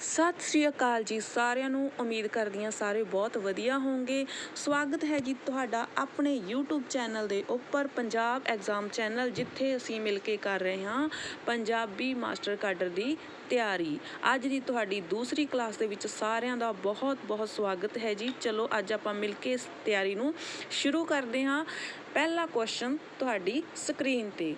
ਸਤਿ ਸ਼੍ਰੀ ਅਕਾਲ ਜੀ ਸਾਰਿਆਂ ਨੂੰ। ਉਮੀਦ ਕਰਦੀ ਹਾਂ ਸਾਰੇ ਬਹੁਤ ਵਧੀਆ ਹੋਵੋਗੇ ਸਵਾਗਤ ਹੈ ਜੀ ਤੁਹਾਡਾ ਆਪਣੇ YouTube ਚੈਨਲ ਦੇ ਉੱਪਰ, ਪੰਜਾਬ ਐਗਜ਼ਾਮ ਚੈਨਲ ਜਿੱਥੇ ਅਸੀਂ ਮਿਲ ਕੇ ਕਰ ਰਹੇ ਹਾਂ ਪੰਜਾਬੀ ਮਾਸਟਰ ਕਾਡਰ ਦੀ ਤਿਆਰੀ। ਅੱਜ ਦੀ ਤੁਹਾਡੀ ਦੂਸਰੀ ਕਲਾਸ ਦੇ ਵਿੱਚ ਸਾਰਿਆਂ ਦਾ ਬਹੁਤ ਬਹੁਤ ਸਵਾਗਤ ਹੈ ਜੀ। ਚਲੋ, ਅੱਜ ਆਪਾਂ ਮਿਲ ਕੇ ਇਸ ਤਿਆਰੀ ਨੂੰ ਸ਼ੁਰੂ ਕਰਦੇ ਹਾਂ। ਪਹਿਲਾ ਕੁਐਸਚਨ ਤੁਹਾਡੀ ਸਕਰੀਨ ਤੇ।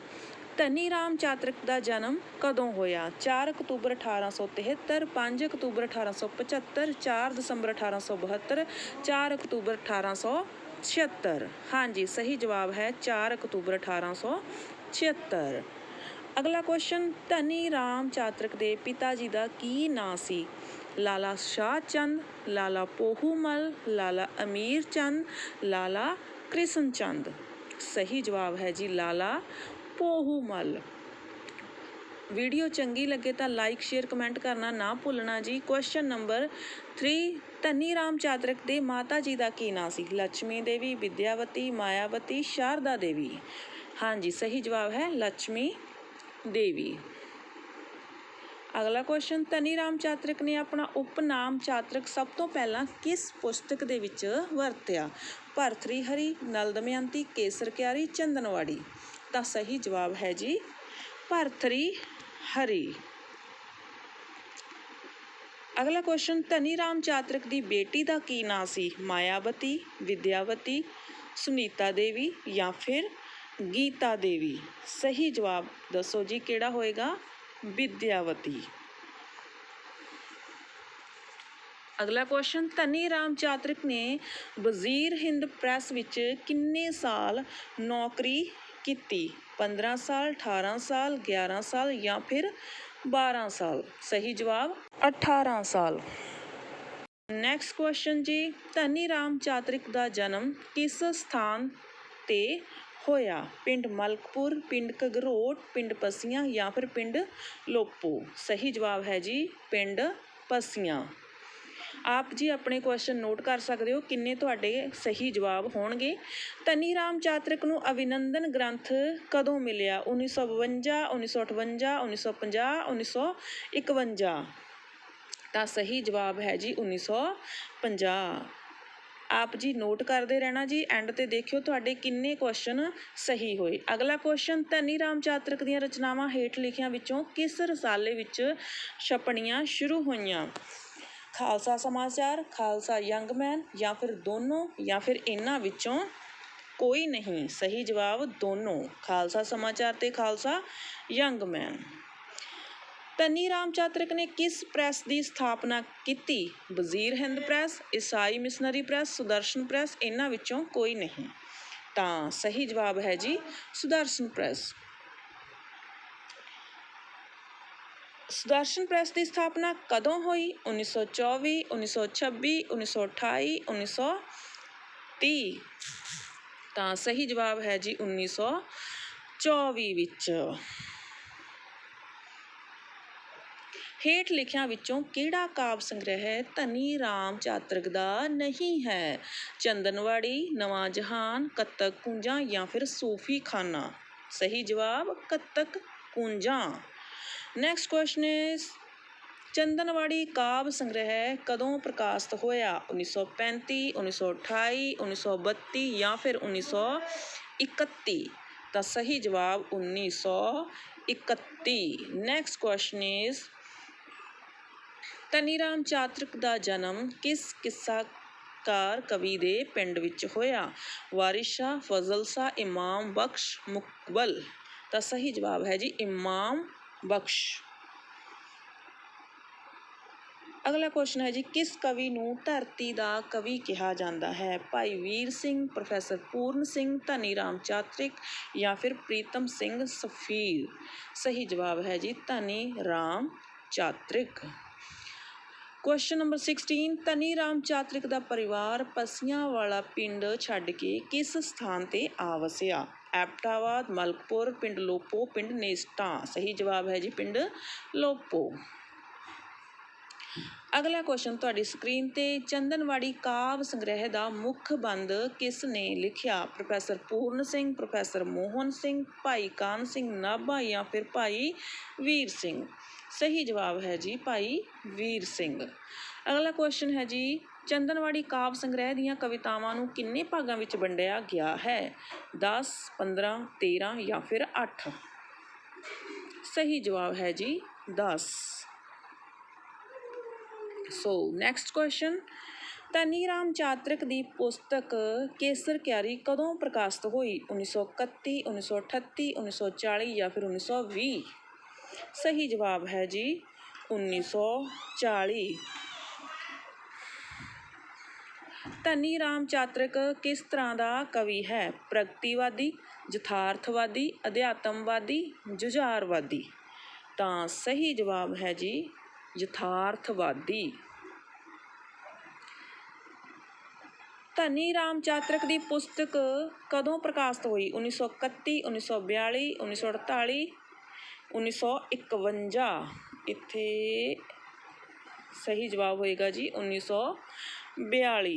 ਧਨੀ ਰਾਮ ਚਾਤਰਕ ਦਾ ਜਨਮ ਕਦੋਂ ਹੋਇਆ? 4 ਅਕਤੂਬਰ 1873 5 ਅਕਤੂਬਰ 1875 4 ਦਸੰਬਰ 1872 4 ਅਕਤੂਬਰ 1876 ਹਾਂਜੀ, ਸਹੀ ਜਵਾਬ ਹੈ 4 ਅਕਤੂਬਰ 1876 ਅਗਲਾ ਕੁਐਸਚਨ ਧਨੀ ਰਾਮ ਚਾਤਰਕ ਦੇ ਪਿਤਾ ਜੀ ਦਾ ਕੀ ਨਾਂ ਸੀ? ਲਾਲਾ ਸ਼ਾਹ ਚੰਦ, ਲਾਲਾ ਪੋਹੂਮਲ, ਲਾਲਾ ਅਮੀਰ ਚੰਦ, ਲਾਲਾ ਕ੍ਰਿਸ਼ਨ ਚੰਦ। ਸਹੀ ਜਵਾਬ ਹੈ ਜੀ ਲਾਲਾ ਪੋਹੂ ਮੱਲ। ਵੀਡੀਓ ਚੰਗੀ ਲੱਗੇ ਤਾਂ ਲਾਈਕ ਸ਼ੇਅਰ ਕਮੈਂਟ ਕਰਨਾ ਨਾ ਭੁੱਲਣਾ ਜੀ। ਕੁਐਸਚਨ ਨੰਬਰ 3 ਧਨੀ ਰਾਮ ਚਾਤਰਕ ਦੇ ਮਾਤਾ ਜੀ ਦਾ ਕੀ ਨਾਂ ਸੀ? ਲక్ష్ਮੀ ਦੇਵੀ, ਵਿਦਿਆਵਤੀ, ਮਾਇਆਵਤੀ, ਸ਼ਾਰਦਾ ਦੇਵੀ। ਹਾਂਜੀ, ਸਹੀ ਜਵਾਬ ਹੈ ਲక్ష్ਮੀ ਦੇਵੀ। ਅਗਲਾ ਕੁਐਸਚਨ ਧਨੀ ਰਾਮ ਚਾਤਰਕ ਨੇ ਆਪਣਾ ਉਪਨਾਮ ਚਾਤਰਕ ਸਭ ਤੋਂ ਪਹਿਲਾਂ ਕਿਸ ਪੁਸਤਕ ਦੇ ਵਿੱਚ ਵਰਤਿਆ? ਭਰਤਰੀ ਹਰੀ ਨਲ ਕੇਸਰ ਕਿਆਰੀ, ਚੰਦਨਵਾੜੀ। ਤਾਂ ਸਹੀ ਜਵਾਬ ਹੈ ਜੀ। ਭਰਥਰੀ ਹਰੀ। ਅਗਲਾ ਕੁਐਸਚਨ ਧਨੀ ਰਾਮ ਚਾਤਰਕ ਦੀ ਬੇਟੀ ਦਾ ਕੀ ਨਾਂ ਸੀ? ਮਾਇਆਵਤੀ, ਵਿਦਿਆਵਤੀ, ਸੁਨੀਤਾ ਦੇਵੀ ਜਾਂ ਫਿਰ ਗੀਤਾ ਦੇਵੀ? ਸਹੀ ਜਵਾਬ ਦੱਸੋ ਜੀ, ਕਿਹੜਾ ਹੋਏਗਾ? ਵਿਦਿਆਵਤੀ। ਅਗਲਾ ਕੁਐਸਚਨ ਧਨੀ ਰਾਮ ਚਾਤਰਕ ਨੇ ਵਜ਼ੀਰ ਹਿੰਦ ਪ੍ਰੈਸ ਵਿੱਚ ਕਿੰਨੇ ਸਾਲ ਨੌਕਰੀ ਕੀਤੀ। 15 ਸਾਲ 18 ਸਾਲ 11 ਸਾਲ ਜਾਂ ਫਿਰ 12 ਸਾਲ। ਸਹੀ ਜਵਾਬ 18 ਸਾਲ। ਨੈਕਸਟ ਕੁਐਸਚਨ ਜੀ। ਧਨੀ ਰਾਮ ਚਾਤਰਿਕ ਦਾ ਜਨਮ ਕਿਸ ਸਥਾਨ ਤੇ ਹੋਇਆ? ਪਿੰਡ ਮਲਕਪੁਰ, ਪਿੰਡ ਘਗਰੋਟ, ਪਿੰਡ ਪਸੀਆਂ ਜਾਂ ਫਿਰ ਪਿੰਡ ਲੋਪੋ? ਸਹੀ ਜਵਾਬ ਹੈ ਜੀ, ਪਿੰਡ ਪਸੀਆਂ। ਆਪ ਜੀ ਆਪਣੇ ਕੁਐਸਚਨ ਨੋਟ ਕਰ ਸਕਦੇ ਹੋ, ਕਿੰਨੇ ਤੁਹਾਡੇ ਸਹੀ ਜਵਾਬ ਹੋਣਗੇ? ਧਨੀ ਰਾਮ ਚਾਤਰਕ ਨੂੰ ਅਭਿਨੰਦਨ ਗ੍ਰੰਥ ਕਦੋਂ ਮਿਲਿਆ? 1952 1958 1950 1951 ਤਾਂ ਸਹੀ ਜਵਾਬ ਹੈ ਜੀ 1950 ਆਪ ਜੀ ਨੋਟ ਕਰਦੇ ਰਹਿਣਾ ਜੀ ਐਂਡ ਤੇ ਦੇਖਿਓ ਤੁਹਾਡੇ ਕਿੰਨੇ ਕੁਐਸਚਨ ਸਹੀ ਹੋਏ। ਅਗਲਾ ਕੁਐਸਚਨ ਧਨੀ ਰਾਮ ਚਾਤਰਕ ਦੀਆਂ ਰਚਨਾਵਾਂ ਹੇਠ ਲਿਖੀਆਂ ਵਿੱਚੋਂ ਕਿਸ ਰਸਾਲੇ ਵਿੱਚ ਛਪਣੀਆਂ ਸ਼ੁਰੂ ਹੋਈਆਂ? ਖਾਲਸਾ ਸਮਾਚਾਰ, ਖਾਲਸਾ ਯੰਗਮੈਨ ਜਾਂ ਫਿਰ ਦੋਨੋਂ ਜਾਂ ਫਿਰ ਇਹਨਾਂ ਵਿੱਚੋਂ ਕੋਈ ਨਹੀਂ। ਸਹੀ ਜਵਾਬ ਦੋਨੋਂ, ਖਾਲਸਾ ਸਮਾਚਾਰ ਤੇ ਖਾਲਸਾ ਯੰਗਮੈਨ। ਧਨੀ ਰਾਮ ਚਾਤਰਕ ਨੇ ਕਿਸ ਪ੍ਰੈਸ ਦੀ ਸਥਾਪਨਾ ਕੀਤੀ? ਵਜ਼ੀਰ ਹਿੰਦ ਪ੍ਰੈਸ, ਈਸਾਈ ਮਿਸ਼ਨਰੀ ਪ੍ਰੈਸ, ਸੁਦਰਸ਼ਨ ਪ੍ਰੈਸ, ਇਹਨਾਂ ਵਿੱਚੋਂ ਕੋਈ ਨਹੀਂ। ਤਾਂ ਸਹੀ ਜਵਾਬ ਹੈ ਜੀ, ਸੁਦਰਸ਼ਨ ਪ੍ਰੈਸ। ਸੁਦਰਸ਼ਨ ਪ੍ਰੈਸ ਦੀ ਸਥਾਪਨਾ ਕਦੋਂ ਹੋਈ? 1924 1926 1928 1930 ਤਾਂ ਸਹੀ ਜਵਾਬ ਹੈ ਜੀ 1924 ਵਿੱਚ। ਹੇਠ ਲਿਖਿਆਂ ਵਿੱਚੋਂ ਕਿਹੜਾ ਕਾਵਿ ਸੰਗ੍ਰਹਿ ਧਨੀ ਰਾਮ ਚਾਤਰਕ ਦਾ ਨਹੀਂ ਹੈ? ਚੰਦਨਵਾੜੀ, ਨਵਾਂ ਜਹਾਨ, ਕੱਤਕ ਕੁੰਜਾਂ ਜਾਂ ਫਿਰ ਸੂਫੀ ਖਾਨਾ? ਸਹੀ ਜਵਾਬ, Kattak Kunjan. Next question is Chandanwari ਕਾਵ ਸੰਗ੍ਰਹਿ ਕਦੋਂ ਪ੍ਰਕਾਸ਼ਿਤ ਹੋਇਆ? 1935 1928 1932 ਜਾਂ ਫਿਰ 1931 ਤਾਂ ਸਹੀ ਜਵਾਬ 1931 next question is Dhani Ram Chatrik ਦਾ ਜਨਮ ਕਿਸ ਕਿੱਸਾਕਾਰ ਕਵੀ ਦੇ ਪਿੰਡ ਵਿੱਚ ਹੋਇਆ? ਵਾਰਿਸ ਸ਼ਾਹ, ਫਜ਼ਲ ਸ਼ਾਹ, ਇਮਾਮ ਬਖਸ਼ ਮੁਕਬਲ। ਤਾਂ ਸਹੀ ਜਵਾਬ ਹੈ ਜੀ, ਇਮਾਮ ਬਖਸ਼। ਅਗਲਾ ਕੁਐਸਚਨ ਹੈ ਜੀ, ਕਿਸ ਕਵੀ ਨੂੰ ਧਰਤੀ ਦਾ ਕਵੀ ਕਿਹਾ ਜਾਂਦਾ ਹੈ? ਭਾਈ ਵੀਰ ਸਿੰਘ ਪ੍ਰੋਫੈਸਰ ਪੂਰਨ ਸਿੰਘ, ਧਨੀ ਰਾਮ ਚਾਤਰਿਕ ਜਾਂ ਫਿਰ ਪ੍ਰੀਤਮ ਸਿੰਘ ਸਫੀਰ? ਸਹੀ ਜਵਾਬ ਹੈ ਜੀ, ਧਨੀ ਰਾਮ ਚਾਤਰਿਕ। ਕੁਐਸਚਨ ਨੰਬਰ 16 ਧਨੀ ਰਾਮ ਚਾਤ੍ਰਿਕ ਦਾ ਪਰਿਵਾਰ ਪਸੀਆਂ ਵਾਲਾ ਪਿੰਡ ਛੱਡ ਕੇ ਕਿਸ ਸਥਾਨ ਤੇ ਆ ਵਸਿਆ? ਐਪਟਾਵਾਦ ਮਲਕਪੁਰ, ਪਿੰਡ ਲੋਪੋ, ਪਿੰਡ ਨੇਸਟਾਂ। ਸਹੀ ਜਵਾਬ ਹੈ ਜੀ ਪਿੰਡ ਲੋਪੋ। ਅਗਲਾ ਕੁਐਸਚਨ ਤੁਹਾਡੀ ਸਕਰੀਨ ਤੇ ਚੰਦਨਵਾੜੀ ਕਾਵ ਸੰਗ੍ਰਹਿ ਦਾ ਮੁੱਖ ਬੰਦ ਕਿਸ ਨੇ ਲਿਖਿਆ? ਪ੍ਰੋਫੈਸਰ ਪੂਰਨ ਸਿੰਘ, ਪ੍ਰੋਫੈਸਰ ਮੋਹਨ ਸਿੰਘ, ਭਾਈ ਕਾਨ ਸਿੰਘ ਨਾਭਾ ਜਾਂ ਫਿਰ ਭਾਈ ਵੀਰ ਸਿੰਘ? ਸਹੀ ਜਵਾਬ ਹੈ ਜੀ ਭਾਈ ਵੀਰ ਸਿੰਘ। ਅਗਲਾ ਕੁਐਸਚਨ ਹੈ ਜੀ ਚੰਦਨਵਾੜੀ ਕਾਵਿ ਸੰਗ੍ਰਹਿ ਦੀਆਂ ਕਵਿਤਾਵਾਂ ਨੂੰ ਕਿੰਨੇ ਭਾਗਾਂ ਵਿੱਚ ਵੰਡਿਆ ਗਿਆ ਹੈ? 10 15 13 ਜਾਂ ਫਿਰ 8 ਸਹੀ ਜਵਾਬ ਹੈ ਜੀ 10 so next question Dhani Ram Chatrik ਦੀ ਪੁਸਤਕ ਕੇਸਰ ਕਿਆਰੀ ਕਦੋਂ ਪ੍ਰਕਾਸ਼ਿਤ ਹੋਈ? 1931 1938 1940 ਜਾਂ ਫਿਰ 1920 ਸਹੀ ਜਵਾਬ ਹੈ ਜੀ 1940 ਧਨੀ ਰਾਮ ਚਾਤਰਿਕ ਕਿਸ ਤਰ੍ਹਾਂ ਦਾ ਕਵੀ ਹੈ? ਪ੍ਰਗਤੀਵਾਦੀ, ਯਥਾਰਥਵਾਦੀ, ਅਧਿਆਤਮਵਾਦੀ, ਜੁਝਾਰਵਾਦੀ? ਤਾਂ ਸਹੀ ਜਵਾਬ ਹੈ ਜੀ, ਯਥਾਰਥਵਾਦੀ। ਧਨੀ ਰਾਮ ਚਾਤਰਿਕ ਦੀ ਪੁਸਤਕ ਕਦੋਂ ਪ੍ਰਕਾਸ਼ਿਤ ਹੋਈ? 1931 1942 1948 1951 ਇੱਥੇ ਸਹੀ ਜਵਾਬ ਹੋਏਗਾ ਜੀ 1942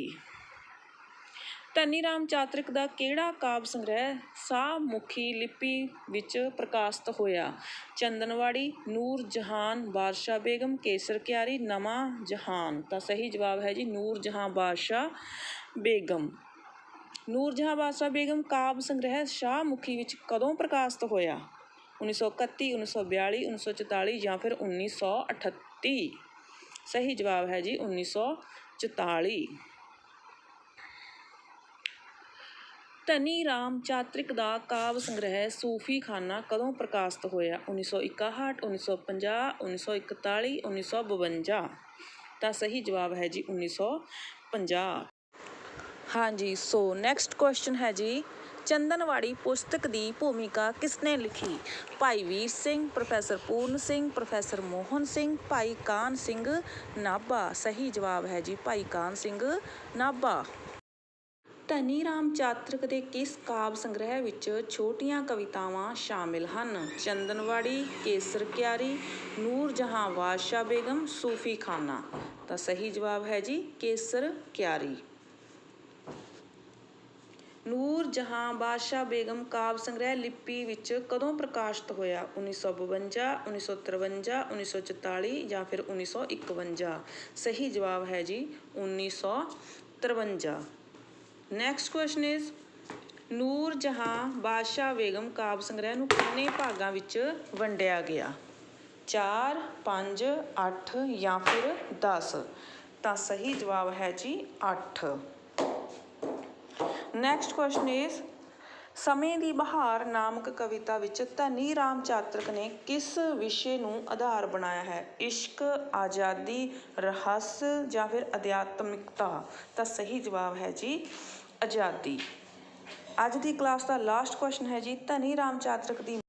ਧਨੀ ਰਾਮ ਚਾਤਰਿਕ ਦਾ ਕਿਹੜਾ ਕਾਵਿ ਸੰਗ੍ਰਹਿ? ਸਾਹਮੁਖੀ ਲਿਪੀ ਵਿੱਚ ਪ੍ਰਕਾਸ਼ਿਤ ਹੋਇਆ। ਚੰਦਨਵਾੜੀ, ਨੂਰ ਜਹਾਨ, ਬਾਦਸ਼ਾਹ ਬੇਗਮ, ਕੇਸਰ ਕਿਆਰੀ, ਨਵਾਂ ਜਹਾਨ। ਤਾਂ ਸਹੀ ਜਵਾਬ ਹੈ ਜੀ, ਨੂਰ ਜਹਾਂ ਬਾਦਸ਼ਾਹ ਬੇਗਮ। ਨੂਰ ਜਹਾਂ ਬਾਦਸ਼ਾਹ ਬੇਗਮ ਕਾਵਿ ਸੰਗ੍ਰਹਿ ਸ਼ਾਹਮੁਖੀ ਵਿੱਚ ਕਦੋਂ ਪ੍ਰਕਾਸ਼ਿਤ ਹੋਇਆ? 1931 1942 1944 ਜਾਂ ਫਿਰ 1938 ਸਹੀ ਜਵਾਬ ਹੈ ਜੀ 1944 ਧਨੀ ਰਾਮ ਚਾਤ੍ਰਿਕ ਦਾ ਕਾਵਿ ਸੰਗ੍ਰਹਿ ਸੂਫੀ ਖਾਨਾ ਕਦੋਂ ਪ੍ਰਕਾਸ਼ਿਤ ਹੋਇਆ? 1961 1950 1941 1952 ਤਾਂ ਸਹੀ ਜਵਾਬ ਹੈ ਜੀ 1950 ਹਾਂਜੀ ਸੋ ਨੈਕਸਟ ਕੁਐਸਚਨ ਹੈ ਜੀ। ਚੰਦਨਵਾੜੀ ਪੁਸਤਕ ਦੀ ਭੂਮਿਕਾ ਕਿਸਨੇ ਲਿਖੀ? Bhai Vir Singh, professor Puran Singh, professor Mohan Singh, Bhai Kahn Singh Nabha? ਸਹੀ ਜਵਾਬ ਹੈ ਜੀ ਭਾਈ ਕਾਨ ਸਿੰਘ ਨਾਭਾ। ਧਨੀ ਰਾਮ ਚਾਤਰਿਕ ਦੇ ਕਿਸ ਕਾਵਿ ਸੰਗ੍ਰਹਿ ਵਿੱਚ ਛੋਟੀਆਂ ਕਵਿਤਾਵਾਂ ਸ਼ਾਮਿਲ ਹਨ? ਚੰਦਨਵਾੜੀ, ਕੇਸਰ ਕਿਆਰੀ ਨੂਰ ਜਹਾਂ ਬਾਦਸ਼ਾਹ ਬੇਗਮ, ਸੂਫੀ ਖਾਨਾ। ਤਾਂ ਸਹੀ ਜਵਾਬ ਹੈ ਜੀ, ਕੇਸਰ ਕਿਆਰੀ। ਨੂਰ ਜਹਾਂ ਬਾਦਸ਼ਾਹ ਬੇਗਮ ਕਾਵਿ ਸੰਗ੍ਰਹਿ ਲਿਪੀ ਵਿੱਚ ਕਦੋਂ ਪ੍ਰਕਾਸ਼ਿਤ ਹੋਇਆ? 1952 1953 1944 ਜਾਂ ਫਿਰ 1951 ਸਹੀ ਜਵਾਬ ਹੈ ਜੀ 1953 next question is Noor Jahan ਬਾਦਸ਼ਾਹ ਬੇਗਮ ਕਾਵਿ ਸੰਗ੍ਰਹਿ ਨੂੰ ਕਿੰਨੇ ਭਾਗਾਂ ਵਿੱਚ ਵੰਡਿਆ ਗਿਆ? 4 5 8 ਜਾਂ ਫਿਰ 10 ਤਾਂ ਸਹੀ ਜਵਾਬ ਹੈ ਜੀ 8 ਨੈਕਸਟ ਕੁਐਸਚਨ ਇਜ਼ ਸਮੇਂ ਦੀ ਬਹਾਰ ਨਾਮਕ ਕਵਿਤਾ ਵਿੱਚ ਧਨੀ ਰਾਮ ਚਾਤਰਕ ਨੇ ਕਿਸ ਵਿਸ਼ੇ ਨੂੰ ਆਧਾਰ ਬਣਾਇਆ ਹੈ? ਇਸ਼ਕ, ਆਜ਼ਾਦੀ, ਰਹੱਸ ਜਾਂ ਫਿਰ ਅਧਿਆਤਮਿਕਤਾ? ਤਾਂ ਸਹੀ ਜਵਾਬ ਹੈ ਜੀ ਆਜ਼ਾਦੀ। ਅੱਜ ਦੀ ਕਲਾਸ ਦਾ ਲਾਸਟ ਕੁਐਸਚਨ ਹੈ ਜੀ, ਧਨੀ ਰਾਮ ਚਾਤਰਿਕ ਦੀ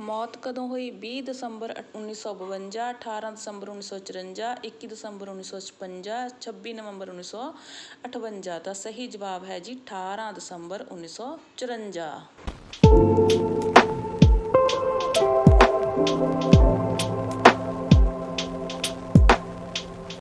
ਮੌਤ ਕਦੋਂ ਹੋਈ? 20 ਦਸੰਬਰ 1952 18 ਦਸੰਬਰ 1954 21 ਦਸੰਬਰ 1956 26 ਨਵੰਬਰ 1958 ਤਾਂ ਸਹੀ ਜਵਾਬ ਹੈ ਜੀ 18 ਦਸੰਬਰ 1954